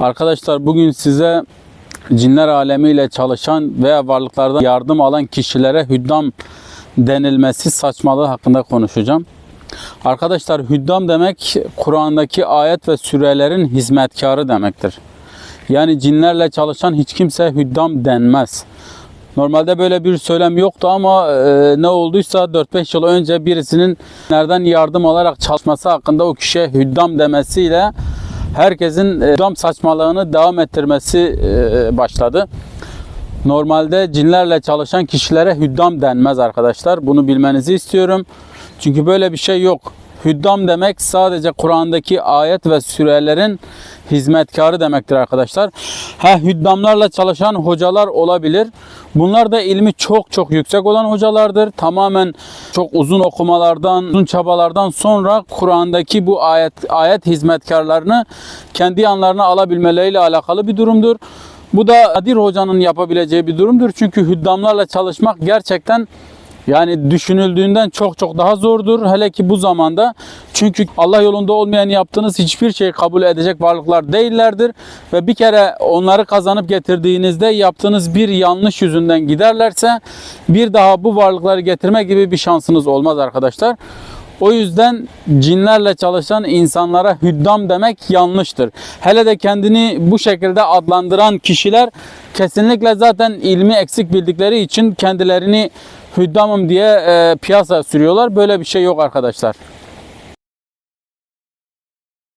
Arkadaşlar bugün size cinler alemiyle çalışan veya varlıklardan yardım alan kişilere hüddam denilmesi saçmalığı hakkında konuşacağım. Arkadaşlar hüddam demek Kur'an'daki ayet ve sürelerin hizmetkarı demektir. Yani cinlerle çalışan hiç kimse hüddam denmez. Normalde böyle bir söylem yoktu ama e, ne olduysa 4-5 yıl önce birisinin nereden yardım alarak çalışması hakkında o kişiye hüddam demesiyle herkesin e, hüddam saçmalığını devam ettirmesi e, başladı. Normalde cinlerle çalışan kişilere hüddam denmez arkadaşlar. Bunu bilmenizi istiyorum. Çünkü böyle bir şey yok. Hüddam demek sadece Kur'an'daki ayet ve sürelerin hizmetkarı demektir arkadaşlar. Ha hüddamlarla çalışan hocalar olabilir. Bunlar da ilmi çok çok yüksek olan hocalardır. Tamamen çok uzun okumalardan, uzun çabalardan sonra Kur'an'daki bu ayet ayet hizmetkarlarını kendi yanlarına alabilmeleriyle alakalı bir durumdur. Bu da Adir Hoca'nın yapabileceği bir durumdur. Çünkü hüddamlarla çalışmak gerçekten yani düşünüldüğünden çok çok daha zordur. Hele ki bu zamanda. Çünkü Allah yolunda olmayan yaptığınız hiçbir şey kabul edecek varlıklar değillerdir. Ve bir kere onları kazanıp getirdiğinizde yaptığınız bir yanlış yüzünden giderlerse bir daha bu varlıkları getirme gibi bir şansınız olmaz arkadaşlar. O yüzden cinlerle çalışan insanlara hüddam demek yanlıştır. Hele de kendini bu şekilde adlandıran kişiler kesinlikle zaten ilmi eksik bildikleri için kendilerini hüddamım diye e, piyasa sürüyorlar. Böyle bir şey yok arkadaşlar.